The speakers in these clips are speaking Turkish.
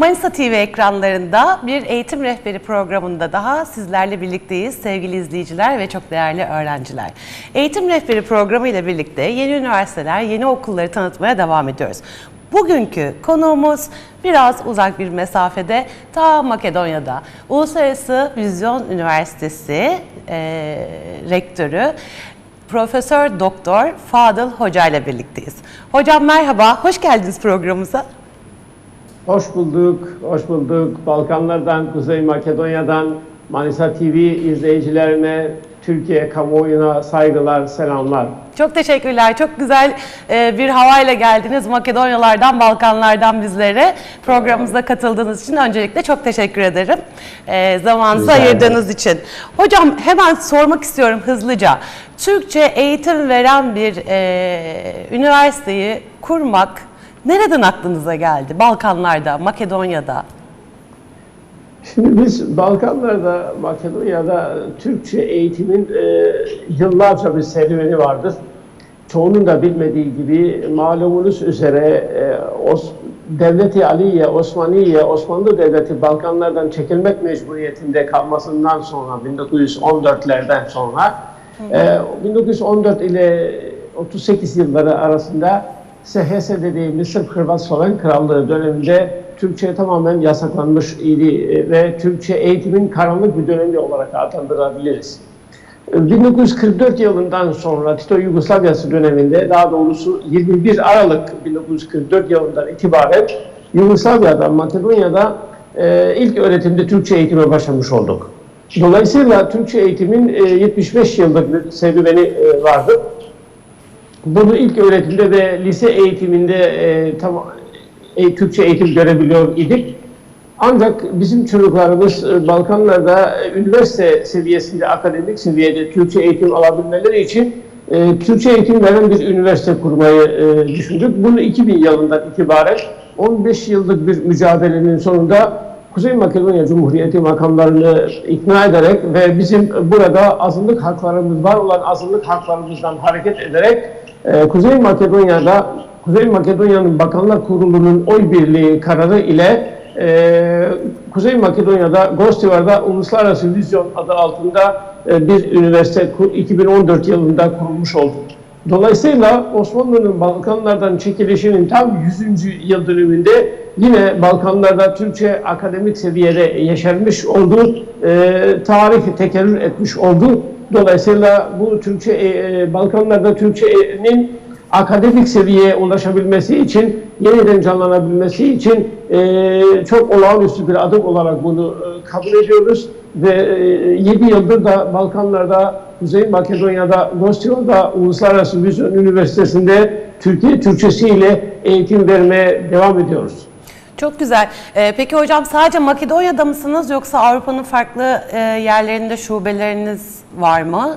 Manisa TV ekranlarında bir eğitim rehberi programında daha sizlerle birlikteyiz sevgili izleyiciler ve çok değerli öğrenciler. Eğitim rehberi programı ile birlikte yeni üniversiteler, yeni okulları tanıtmaya devam ediyoruz. Bugünkü konuğumuz biraz uzak bir mesafede ta Makedonya'da Uluslararası Vizyon Üniversitesi e, rektörü Profesör Doktor Fadıl Hoca ile birlikteyiz. Hocam merhaba, hoş geldiniz programımıza. Hoş bulduk, hoş bulduk. Balkanlardan, Kuzey Makedonya'dan, Manisa TV izleyicilerine, Türkiye kamuoyuna saygılar, selamlar. Çok teşekkürler. Çok güzel e, bir havayla geldiniz Makedonyalardan, Balkanlardan bizlere. Programımıza katıldığınız için öncelikle çok teşekkür ederim. E, Zamanınızı ayırdığınız için. Hocam hemen sormak istiyorum hızlıca. Türkçe eğitim veren bir e, üniversiteyi kurmak nereden aklınıza geldi? Balkanlarda, Makedonya'da. Şimdi biz Balkanlarda, Makedonya'da Türkçe eğitimin e, yıllarca bir serüveni vardır. Çoğunun da bilmediği gibi malumunuz üzere e, Os Devleti Aliye, Osmaniye, Osmanlı Devleti Balkanlardan çekilmek mecburiyetinde kalmasından sonra 1914'lerden sonra e, 1914 ile 38 yılları arasında SHS dediği Mısır Hırvat Sloven Krallığı döneminde Türkçe tamamen yasaklanmış idi e, ve Türkçe eğitimin karanlık bir dönemi olarak adlandırabiliriz. 1944 yılından sonra Tito Yugoslavyası döneminde daha doğrusu 21 Aralık 1944 yılından itibaren Yugoslavya'da, Makedonya'da e, ilk öğretimde Türkçe eğitime başlamış olduk. Dolayısıyla Türkçe eğitimin e, 75 yıllık bir serüveni e, vardı. Bunu ilk öğretimde ve lise eğitiminde e, tam e, Türkçe eğitim görebiliyor idik. Ancak bizim çocuklarımız e, Balkanlarda e, üniversite seviyesinde, akademik seviyede Türkçe eğitim alabilmeleri için e, Türkçe eğitim veren bir üniversite kurmayı e, düşündük. Bunu 2000 yılından itibaren 15 yıllık bir mücadelenin sonunda Kuzey Makedonya Cumhuriyeti makamlarını ikna ederek ve bizim burada azınlık haklarımız var olan azınlık haklarımızdan hareket ederek e, Kuzey Makedonya'da Kuzey Makedonya'nın Bakanlar Kurulu'nun oy birliği kararı ile e, Kuzey Makedonya'da Gostivar'da Uluslararası Vizyon adı altında e, bir üniversite ku- 2014 yılında kurulmuş oldu. Dolayısıyla Osmanlı'nın Balkanlardan çekilişinin tam 100. yıl dönümünde yine Balkanlarda Türkçe akademik seviyede yeşermiş oldu, e, tarih tekerrür etmiş oldu. Dolayısıyla bu Türkçe e, Balkanlarda Türkçe'nin akademik seviyeye ulaşabilmesi için, yeniden canlanabilmesi için e, çok olağanüstü bir adım olarak bunu e, kabul ediyoruz. Ve e, 7 yıldır da Balkanlarda, Kuzey Makedonya'da, Gostival'da Uluslararası Vizyon Üniversitesi'nde Türkiye Türkçesi ile eğitim vermeye devam ediyoruz. Çok güzel. Ee, peki hocam sadece Makedonya'da mısınız yoksa Avrupa'nın farklı e, yerlerinde şubeleriniz var mı?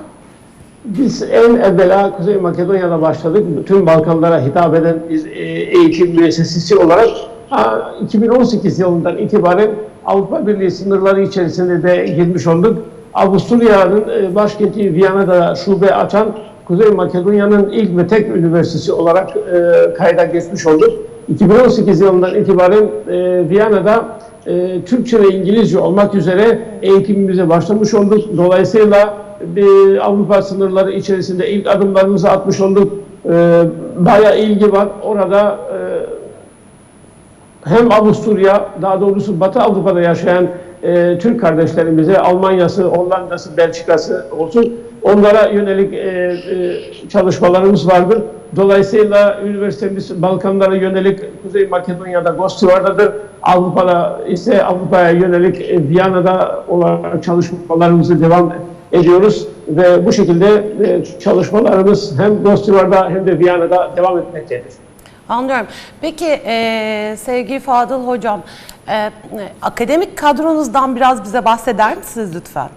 Biz en evvela Kuzey Makedonya'da başladık. Bütün Balkanlara hitap eden bir e, eğitim müessesesi olarak ha, 2018 yılından itibaren Avrupa Birliği sınırları içerisinde de girmiş olduk. Avusturya'nın e, başkenti Viyana'da şube açan Kuzey Makedonya'nın ilk ve tek üniversitesi olarak e, kayda geçmiş olduk. 2018 yılından itibaren e, Viyana'da e, Türkçe ve İngilizce olmak üzere eğitimimize başlamış olduk. Dolayısıyla bir Avrupa sınırları içerisinde ilk adımlarımızı atmış olduk. E, bayağı ilgi var. Orada e, hem Avusturya, daha doğrusu Batı Avrupa'da yaşayan e, Türk kardeşlerimize, Almanya'sı, Hollanda'sı, Belçika'sı olsun, onlara yönelik e, e, çalışmalarımız vardır. Dolayısıyla üniversitemiz Balkanlara yönelik Kuzey Makedonya'da Gostivar'dadır. Avrupa'da ise Avrupa'ya yönelik Viyana'da olarak çalışmalarımızı devam ediyoruz ve bu şekilde çalışmalarımız hem Gostivar'da hem de Viyana'da devam etmektedir. Anlıyorum. Peki e, sevgili Fadıl Hocam, e, akademik kadronuzdan biraz bize bahseder misiniz lütfen?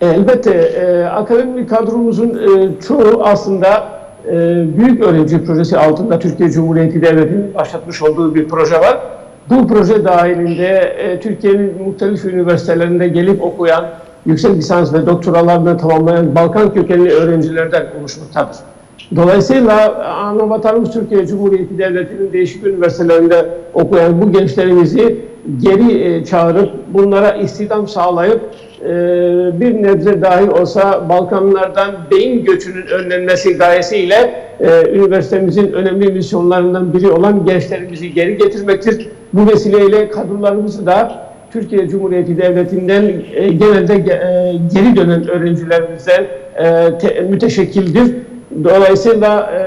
Elbette e, akademik kadromuzun e, çoğu aslında e, büyük öğrenci projesi altında Türkiye Cumhuriyeti Devleti'nin başlatmış olduğu bir proje var. Bu proje dahilinde e, Türkiye'nin muhtelif üniversitelerinde gelip okuyan, yüksek lisans ve doktoralarını tamamlayan Balkan kökenli öğrencilerden oluşmaktadır. Dolayısıyla ana vatanımız Türkiye Cumhuriyeti Devleti'nin değişik üniversitelerinde okuyan bu gençlerimizi geri e, çağırıp bunlara istihdam sağlayıp e, bir nebze dahi olsa Balkanlardan beyin göçünün önlenmesi gayesiyle e, üniversitemizin önemli misyonlarından biri olan gençlerimizi geri getirmektir. Bu vesileyle kadrolarımızı da Türkiye Cumhuriyeti Devleti'nden e, genelde ge- e, geri dönen öğrencilerimizden e, te- müteşekkildir. Dolayısıyla e,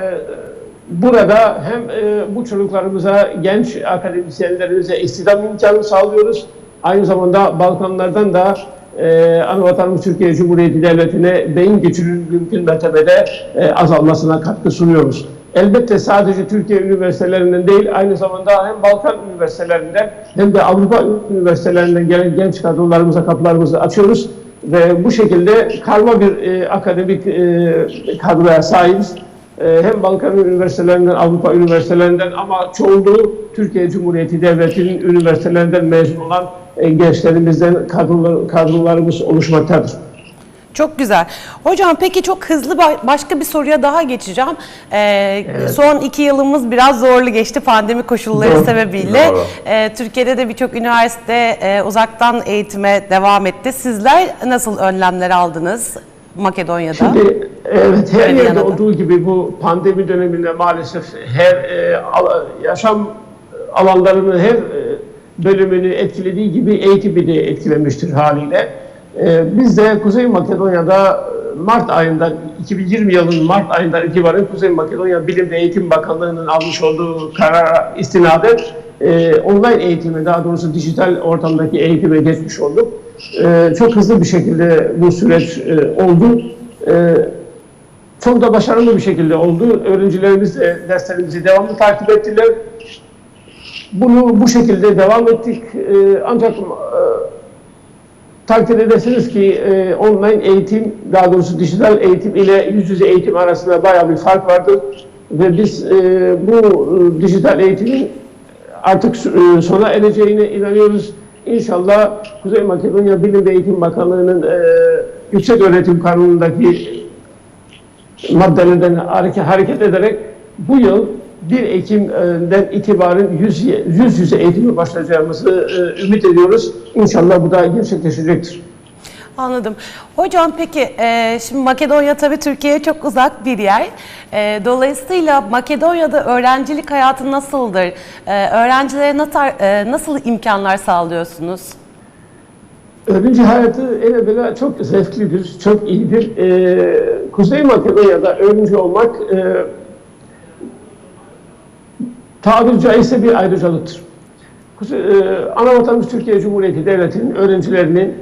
burada hem e, bu çocuklarımıza, genç akademisyenlerimize istihdam imkanı sağlıyoruz. Aynı zamanda Balkanlardan da e, Anavatanımız Türkiye Cumhuriyeti Devleti'ne beyin göçünün mümkün mertebede e, azalmasına katkı sunuyoruz. Elbette sadece Türkiye üniversitelerinden değil, aynı zamanda hem Balkan üniversitelerinden hem de Avrupa üniversitelerinden gelen genç kadrolarımıza kapılarımızı açıyoruz. Ve bu şekilde karma bir e, akademik e, kadroya sahibiz. E, hem Balkan üniversitelerinden, Avrupa üniversitelerinden ama çoğunluğu Türkiye Cumhuriyeti Devleti'nin üniversitelerinden mezun olan e, gençlerimizden kadrolar, kadrolarımız oluşmaktadır. Çok güzel. Hocam peki çok hızlı ba- başka bir soruya daha geçeceğim. Ee, Son iki yılımız biraz zorlu geçti pandemi koşulları Doğru. sebebiyle. Doğru. Ee, Türkiye'de de birçok üniversite e, uzaktan eğitime devam etti. Sizler nasıl önlemler aldınız Makedonya'da? Şimdi evet her Öyle yerde yanında. olduğu gibi bu pandemi döneminde maalesef her e, al- yaşam alanlarının her e, bölümünü etkilediği gibi eğitimi de etkilemiştir haliyle. E, biz de Kuzey Makedonya'da e, Mart ayından 2020 yılının Mart ayından itibaren Kuzey Makedonya Bilim ve Eğitim Bakanlığı'nın almış olduğu karara istinaden e, online eğitime daha doğrusu dijital ortamdaki eğitime geçmiş olduk. E, çok hızlı bir şekilde bu süreç e, oldu. E, çok da başarılı bir şekilde oldu. Öğrencilerimiz de derslerimizi devamlı takip ettiler. Bunu bu şekilde devam ettik. Ee, ancak e, takdir edersiniz ki e, online eğitim, daha doğrusu dijital eğitim ile yüz yüze eğitim arasında bayağı bir fark vardır. Ve biz e, bu e, dijital eğitimin artık e, sona ereceğine inanıyoruz. İnşallah Kuzey Makedonya Bilim ve Eğitim Bakanlığı'nın e, Yüksek Öğretim Kanunu'ndaki maddelerden hareket, ederek bu yıl 1 Ekim'den itibaren yüz, yüz yüze eğitime başlayacağımızı e, ümit ediyoruz. İnşallah bu da gerçekleşecektir. Anladım. Hocam peki e, şimdi Makedonya tabii Türkiye'ye çok uzak bir yer. E, dolayısıyla Makedonya'da öğrencilik hayatı nasıldır? E, öğrencilere nasıl, e, nasıl imkanlar sağlıyorsunuz? Öğrenci hayatı en evvela çok zevklidir, çok iyidir. Ee, Kuzey Makedonya'da öğrenci olmak e, tabiri caizse bir ayrıcalıktır. E, ana vatanımız Türkiye Cumhuriyeti Devleti'nin öğrencilerinin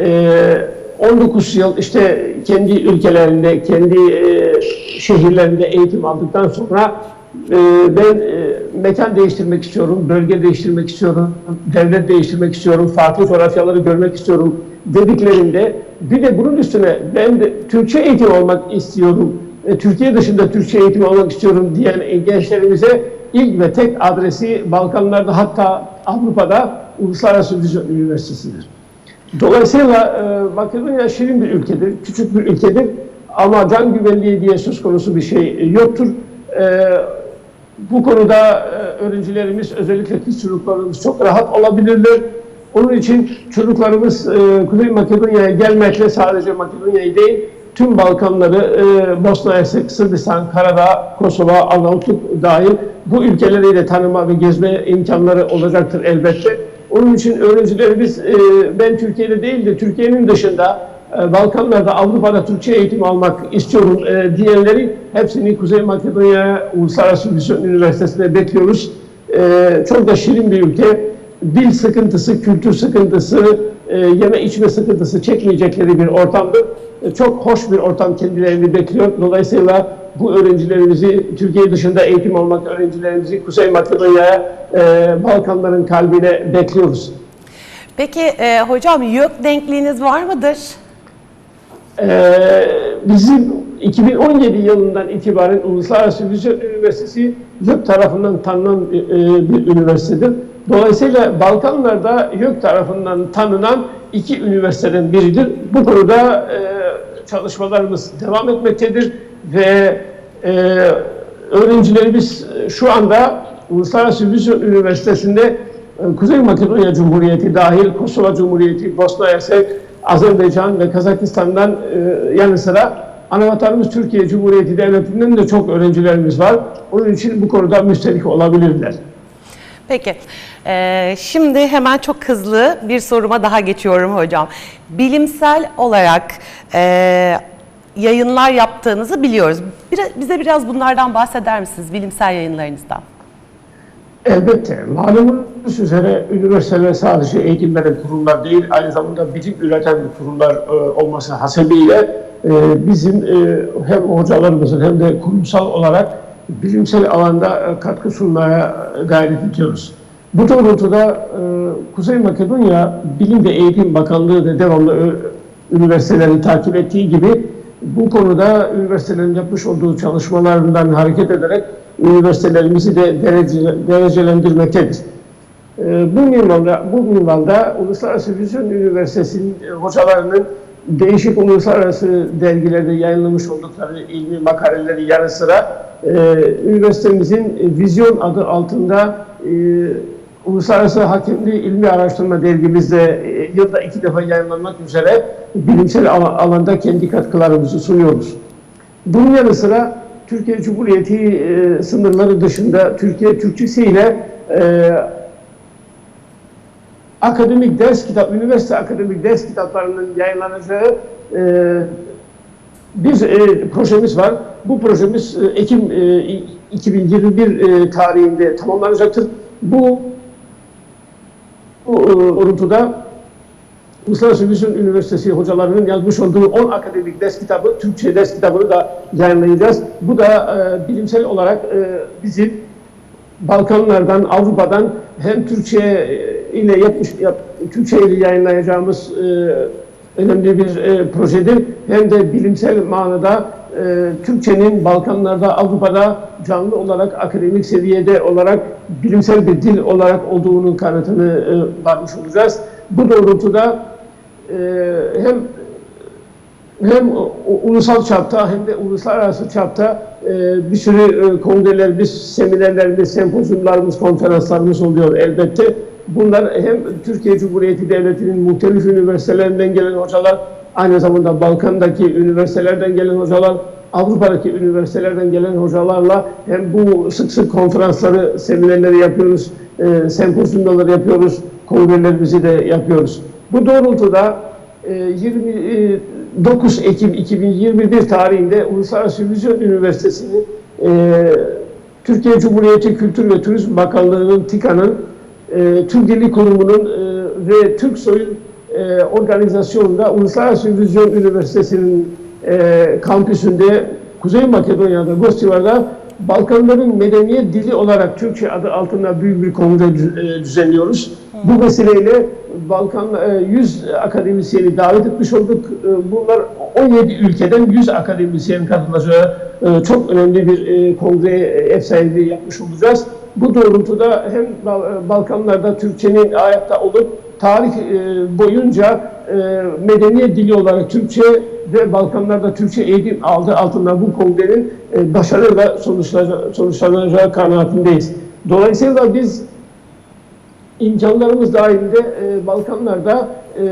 e, 19 yıl işte kendi ülkelerinde, kendi e, şehirlerinde eğitim aldıktan sonra e, ben e, mekan değiştirmek istiyorum, bölge değiştirmek istiyorum, devlet değiştirmek istiyorum, farklı coğrafyaları görmek istiyorum dediklerinde bir de bunun üstüne ben de Türkçe eğitim almak istiyorum, e, Türkiye dışında Türkçe eğitim almak istiyorum diyen e, gençlerimize ilk ve tek adresi Balkanlarda hatta Avrupa'da Uluslararası Vizyon Üniversitesi'dir. Dolayısıyla e, Makedonya şirin bir ülkedir, küçük bir ülkedir ama can güvenliği diye söz konusu bir şey yoktur. E, bu konuda e, öğrencilerimiz, özellikle kız çocuklarımız çok rahat olabilirler. Onun için çocuklarımız e, Kuzey Makedonya'ya gelmekle sadece Makedonya'yı değil, tüm Balkanları, e, Bosna Hersek, Sırbistan, Karadağ, Kosova, Arnavutluk dahil bu ülkeleri de tanıma ve gezme imkanları olacaktır elbette. Onun için öğrencilerimiz e, ben Türkiye'de değil de Türkiye'nin dışında e, Balkanlarda, Avrupa'da Türkçe eğitim almak istiyorum e, diyenleri hepsini Kuzey Makedonya Uluslararası Misyon Üniversitesi'ne bekliyoruz. E, çok da şirin bir ülke. Dil sıkıntısı, kültür sıkıntısı, e, yeme içme sıkıntısı çekmeyecekleri bir ortamdır. E, çok hoş bir ortam kendilerini bekliyor. Dolayısıyla bu öğrencilerimizi, Türkiye dışında eğitim almak öğrencilerimizi Kuzey Makedonya'ya, e, Balkanların kalbine bekliyoruz. Peki e, hocam YÖK denkliğiniz var mıdır? Ee, bizim 2017 yılından itibaren Uluslararası Vizyon Üniversitesi YÖK tarafından tanınan e, bir üniversitedir. Dolayısıyla Balkanlarda YÖK tarafından tanınan iki üniversiteden biridir. Bu konuda e, çalışmalarımız devam etmektedir ve e, öğrencilerimiz şu anda Uluslararası Vizyon Üniversitesi'nde e, Kuzey Makedonya Cumhuriyeti dahil Kosova Cumhuriyeti, Bosna Hersek, Azerbaycan ve Kazakistan'dan e, yanı sıra anavatanımız Türkiye Cumhuriyeti Devleti'nden de çok öğrencilerimiz var. Onun için bu konuda müstelik olabilirler. Peki. Ee, şimdi hemen çok hızlı bir soruma daha geçiyorum hocam. Bilimsel olarak e, yayınlar yaptığınızı biliyoruz. Biraz, bize biraz bunlardan bahseder misiniz, bilimsel yayınlarınızdan? Elbette. Malumunuz üzere üniversiteler sadece eğitim veren kurumlar değil, aynı zamanda bilim üreten kurumlar e, olması hasebiyle e, bizim e, hem hocalarımızın hem de kurumsal olarak bilimsel alanda e, katkı sunmaya gayret ediyoruz. Bu doğrultuda e, Kuzey Makedonya Bilim ve Eğitim Bakanlığı da devamlı ö- üniversiteleri takip ettiği gibi bu konuda üniversitelerin yapmış olduğu çalışmalarından hareket ederek üniversitelerimizi de derece, derecelendirmektedir. Ee, Bu minvalda, bu minvalda Uluslararası Vizyon Üniversitesi'nin e, hocalarının değişik uluslararası dergilerde yayınlamış oldukları ilmi makaleleri yanı sıra e, üniversitemizin Vizyon adı altında e, Uluslararası Hakemli İlmi Araştırma dergimizde e, yılda iki defa yayınlanmak üzere bilimsel ala- alanda kendi katkılarımızı sunuyoruz. Bunun yanı sıra Türkiye Cumhuriyeti e, sınırları dışında Türkiye Türkçesi ile e, akademik ders kitap, üniversite akademik ders kitaplarının yayınlanacağı bir e, projemiz var. Bu projemiz Ekim e, 2021 e, tarihinde tamamlanacaktır. Bu bu e, doğrultuda Uluslararası Vizyon Üniversitesi hocalarının yazmış olduğu 10 akademik ders kitabı, Türkçe ders kitabını da yayınlayacağız. Bu da e, bilimsel olarak e, bizim Balkanlardan, Avrupa'dan hem Türkçe ile yapmış, yap, Türkçe ile yayınlayacağımız e, önemli bir e, projedir. Hem de bilimsel manada e, Türkçenin Balkanlarda, Avrupa'da canlı olarak, akademik seviyede olarak, bilimsel bir dil olarak olduğunun kanıtını e, varmış olacağız. Bu doğrultuda e, hem hem ulusal çapta hem de uluslararası çapta e, bir sürü e, kongrelerimiz, seminerlerimiz, sempozyumlarımız, konferanslarımız oluyor elbette. Bunlar hem Türkiye Cumhuriyeti Devleti'nin muhtelif üniversitelerinden gelen hocalar, aynı zamanda Balkan'daki üniversitelerden gelen hocalar, Avrupa'daki üniversitelerden gelen hocalarla hem bu sık sık konferansları, seminerleri yapıyoruz, e, sempozyumları yapıyoruz, kongrelerimizi de yapıyoruz. Bu doğrultuda e, 20 9 Ekim 2021 tarihinde Uluslararası Vizyon Üniversitesi'nin e, Türkiye Cumhuriyeti Kültür ve Turizm Bakanlığı'nın TİKA'nın e, Türk Dili Kurumu'nun e, ve Türk Soy'un e, organizasyonunda Uluslararası Vizyon Üniversitesi'nin e, kampüsünde Kuzey Makedonya'da Gostivar'da Balkanların medeniyet dili olarak Türkçe adı altında büyük bir kongre e, düzenliyoruz. Bu vesileyle Balkan e, 100 akademisyeni davet etmiş olduk. E, Bunlar 17 ülkeden 100 akademisyen katılacağı e, çok önemli bir e, kongre ev sahipliği yapmış olacağız. Bu doğrultuda hem Bal- Balkanlarda Türkçenin ayakta olup tarih e, boyunca e, medeniyet dili olarak Türkçe ve Balkanlarda Türkçe eğitim aldı altında bu kongrenin e, başarıyla sonuçlanacağı, sonuçlanacağı kanaatindeyiz. Dolayısıyla biz imkanlarımız dahilinde e, Balkanlarda e,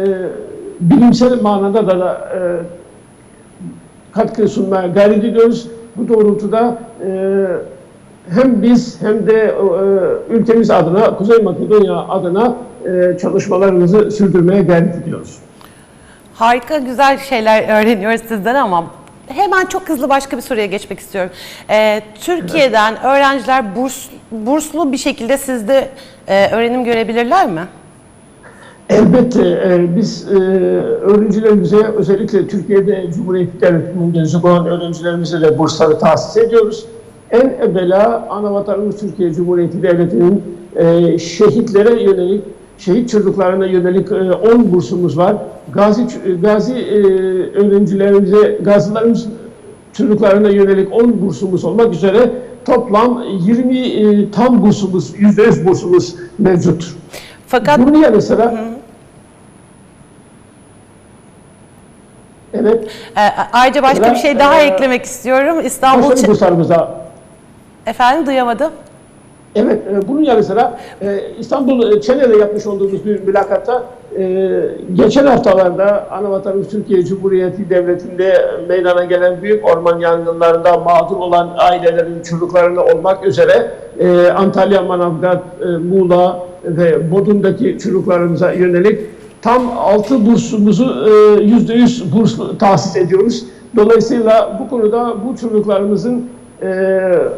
bilimsel manada da, da e, katkı sunmaya gayret ediyoruz. Bu doğrultuda e, hem biz hem de e, ülkemiz adına, Kuzey Makedonya adına e, çalışmalarımızı sürdürmeye gayret ediyoruz. Harika, güzel şeyler öğreniyoruz sizden ama hemen çok hızlı başka bir soruya geçmek istiyorum. Ee, Türkiye'den öğrenciler burs, burslu bir şekilde sizde e, öğrenim görebilirler mi? Elbette e, biz e, öğrencilerimize özellikle Türkiye'de Cumhuriyet Devleti'nin gelecek olan öğrencilerimize de bursları tahsis ediyoruz. En evvela ana vatanımız Türkiye Cumhuriyeti Devleti'nin e, şehitlere yönelik, şehit çocuklarına yönelik e, 10 bursumuz var. Gazi gazi e, öğrencilerimize, gazilerimiz çocuklarına yönelik 10 bursumuz olmak üzere toplam 20 e, tam bursumuz, %100 bursumuz mevcut. Fakat Bunun yanı sıra Evet Evet. Ee, ayrıca başka bir şey daha e, eklemek istiyorum. İstanbul burslarımıza Efendim duyamadım. Evet, e, bunun yanı sıra e, İstanbul e, Çene'de yapmış olduğumuz bir mülakatta e, geçen haftalarda Anavatanımız Türkiye Cumhuriyeti Devleti'nde meydana gelen büyük orman yangınlarında mağdur olan ailelerin çocuklarını olmak üzere e, Antalya, Manavgat, e, Muğla ve Bodrum'daki çocuklarımıza yönelik tam 6 bursumuzu e, %100 burslu tahsis ediyoruz. Dolayısıyla bu konuda bu çocuklarımızın e,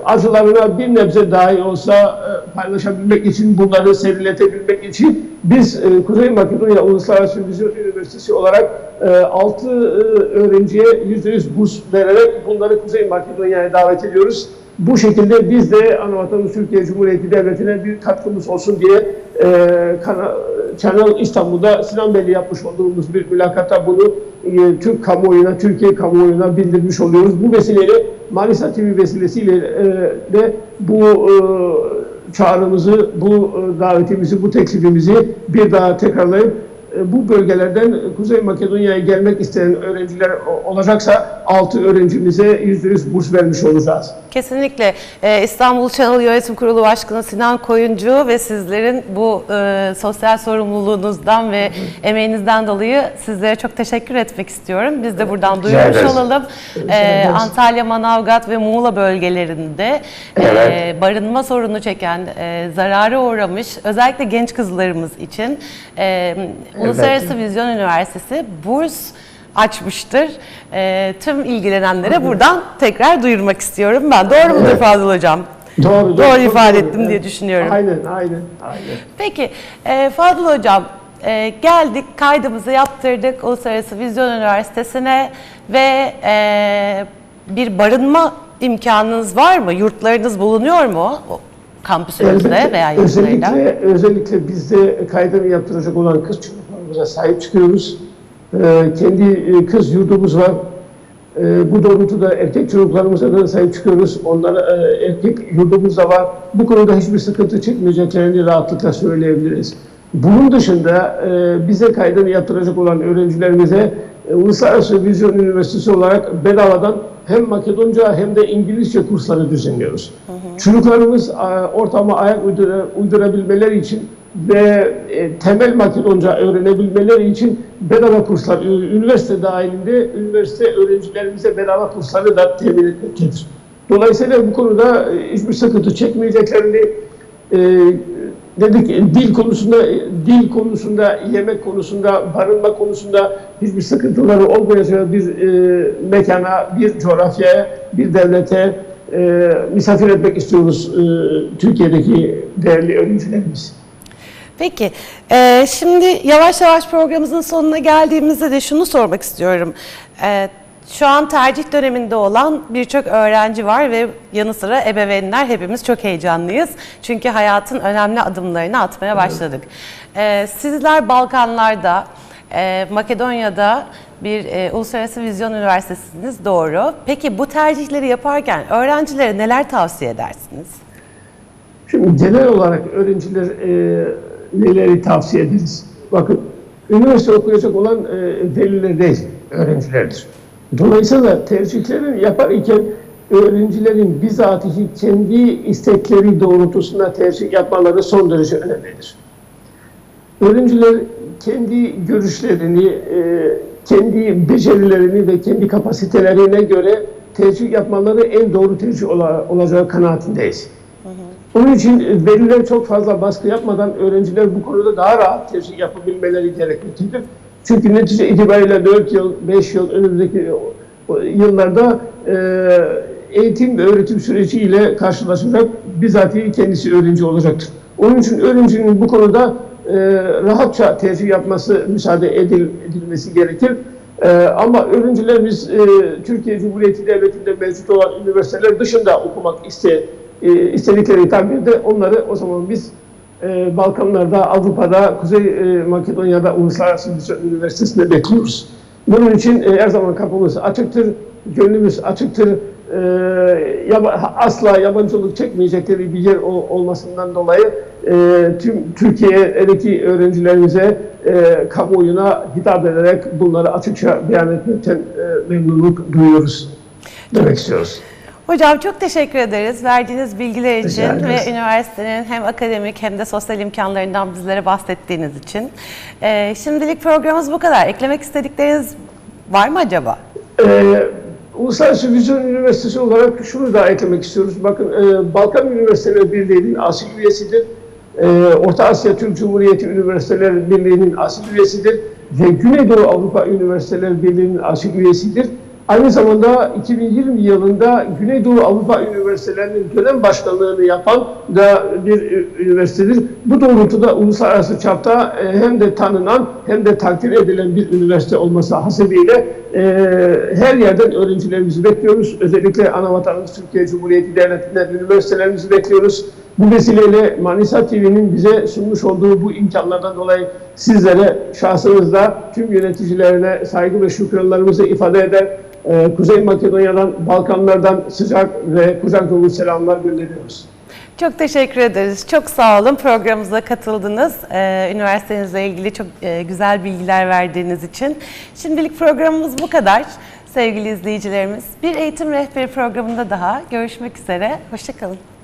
acılarına bir nebze dahi olsa e, paylaşabilmek için, bunları seriletebilmek için biz e, Kuzey Makedonya Uluslararası Vizyon Üniversitesi olarak e, 6 öğrenciye %100 burs vererek bunları Kuzey Makedonya'ya davet ediyoruz. Bu şekilde biz de Anavatanımız Türkiye Cumhuriyeti Devleti'ne bir katkımız olsun diye e, kana, Channel İstanbul'da Sinan Bey'le yapmış olduğumuz bir mülakatta bunu e, Türk kamuoyuna, Türkiye kamuoyuna bildirmiş oluyoruz. Bu vesileyle Manisa TV vesilesiyle e, de bu e, çağrımızı, bu e, davetimizi, bu teklifimizi bir daha tekrarlayıp bu bölgelerden Kuzey Makedonya'ya gelmek isteyen öğrenciler olacaksa 6 öğrencimize %100 burs vermiş olacağız. Kesinlikle. Ee, İstanbul Channel Yönetim Kurulu Başkanı Sinan Koyuncu ve sizlerin bu e, sosyal sorumluluğunuzdan ve emeğinizden dolayı sizlere çok teşekkür etmek istiyorum. Biz de buradan duyurmuş olalım. Antalya, Manavgat ve Muğla bölgelerinde e, barınma sorunu çeken, e, zarara uğramış özellikle genç kızlarımız için e, Uluslararası Vizyon Üniversitesi burs açmıştır. E, tüm ilgilenenlere buradan tekrar duyurmak istiyorum ben. Doğru mudur Evet. Fadıl Hocam? Doğru, Doğru ifade doğru. ettim diye düşünüyorum. Aynen, aynen, aynen. Peki e, Fadıl Hocam e, geldik kaydımızı yaptırdık Uluslararası Vizyon Üniversitesi'ne ve e, bir barınma imkanınız var mı? Yurtlarınız bulunuyor mu kampüsünüzde veya yurtlarında? özellikle, özellikle bizde kaydını yaptıracak olan kız çocuklarımıza sahip çıkıyoruz. Ee, kendi e, kız yurdumuz var. Ee, bu doğrultuda erkek çocuklarımıza da sahip çıkıyoruz. Onlara e, erkek yurdumuz da var. Bu konuda hiçbir sıkıntı çekmeyeceklerini rahatlıkla söyleyebiliriz. Bunun dışında e, bize kaydını yaptıracak olan öğrencilerimize e, Uluslararası Vizyon Üniversitesi olarak bedavadan hem Makedonca hem de İngilizce kursları düzenliyoruz. Çocuklarımız a, ortama ayak uydura, uydurabilmeleri için ve e, temel Makedonca öğrenebilmeleri için bedava kurslar, üniversite dahilinde üniversite öğrencilerimize bedava kursları da temin etmektedir. Dolayısıyla bu konuda e, hiçbir sıkıntı çekmeyeceklerini e, dedik e, dil konusunda e, dil konusunda yemek konusunda barınma konusunda hiçbir sıkıntıları olmayacağı bir e, mekana bir coğrafyaya bir devlete e, misafir etmek istiyoruz e, Türkiye'deki değerli öğrencilerimiz. Peki, e, şimdi yavaş yavaş programımızın sonuna geldiğimizde de şunu sormak istiyorum. E, şu an tercih döneminde olan birçok öğrenci var ve yanı sıra ebeveynler hepimiz çok heyecanlıyız. Çünkü hayatın önemli adımlarını atmaya başladık. E, sizler Balkanlarda, e, Makedonya'da bir e, Uluslararası Vizyon Üniversitesi'niz doğru. Peki bu tercihleri yaparken öğrencilere neler tavsiye edersiniz? Şimdi genel olarak öğrenciler e, neleri tavsiye ederiz? Bakın, üniversite okuyacak olan e, veliler değil, öğrencilerdir. Dolayısıyla tercihlerini yaparken öğrencilerin bizatihi kendi istekleri doğrultusunda tercih yapmaları son derece önemlidir. Öğrenciler kendi görüşlerini, e, kendi becerilerini ve kendi kapasitelerine göre tercih yapmaları en doğru tercih ola- olacağı kanaatindeyiz. Onun için veliler çok fazla baskı yapmadan öğrenciler bu konuda daha rahat tercih yapabilmeleri gerekmektedir. Çünkü netice itibariyle 4 yıl, 5 yıl önümüzdeki o yıllarda e, eğitim ve öğretim süreciyle karşılaşacak bizatihi kendisi öğrenci olacaktır. Onun için öğrencinin bu konuda e, rahatça tercih yapması müsaade edil, edilmesi gerekir. E, ama öğrencilerimiz e, Türkiye Cumhuriyeti Devleti'nde mevcut olan üniversiteler dışında okumak iste, e, istedikleri takdirde onları o zaman biz e, Balkanlarda, Avrupa'da, Kuzey e, Makedonya'da Uluslararası Üniversitesi'nde bekliyoruz. Bunun için e, her zaman kapımız açıktır, gönlümüz açıktır. e, yaba- asla yabancılık çekmeyecekleri bir yer ol- olmasından dolayı e, tüm Türkiye'deki öğrencilerimize e, kamuoyuna hitap ederek bunları açıkça beyan etmekten e, memnunluk duyuyoruz demek istiyoruz. Hocam çok teşekkür ederiz verdiğiniz bilgiler için ve üniversitenin hem akademik hem de sosyal imkanlarından bizlere bahsettiğiniz için. Ee, şimdilik programımız bu kadar. Eklemek istedikleriniz var mı acaba? Ee, Uluslararası Vizyon Üniversitesi olarak şunu da eklemek istiyoruz. Bakın e, Balkan Üniversiteleri Birliği'nin asil üyesidir. E, Orta Asya Türk Cumhuriyeti Üniversiteleri Birliği'nin asil üyesidir. Ve Güneydoğu Avrupa Üniversiteleri Birliği'nin asil üyesidir. Aynı zamanda 2020 yılında Güneydoğu Avrupa Üniversitelerinin dönem başkanlığını yapan da bir üniversitedir. Bu doğrultuda uluslararası çapta e, hem de tanınan hem de takdir edilen bir üniversite olması hasebiyle e, her yerden öğrencilerimizi bekliyoruz. Özellikle ana vatanımız Türkiye Cumhuriyeti Devleti'nden üniversitelerimizi bekliyoruz. Bu vesileyle Manisa TV'nin bize sunmuş olduğu bu imkanlardan dolayı sizlere şahsınızda tüm yöneticilerine saygı ve şükranlarımızı ifade eder. Ee, Kuzey Makedonya'dan, Balkanlardan sıcak ve kucak dolu selamlar gönderiyoruz. Çok teşekkür ederiz. Çok sağ olun programımıza katıldınız. Ee, üniversitenizle ilgili çok e, güzel bilgiler verdiğiniz için. Şimdilik programımız bu kadar sevgili izleyicilerimiz. Bir eğitim rehberi programında daha görüşmek üzere. Hoşçakalın.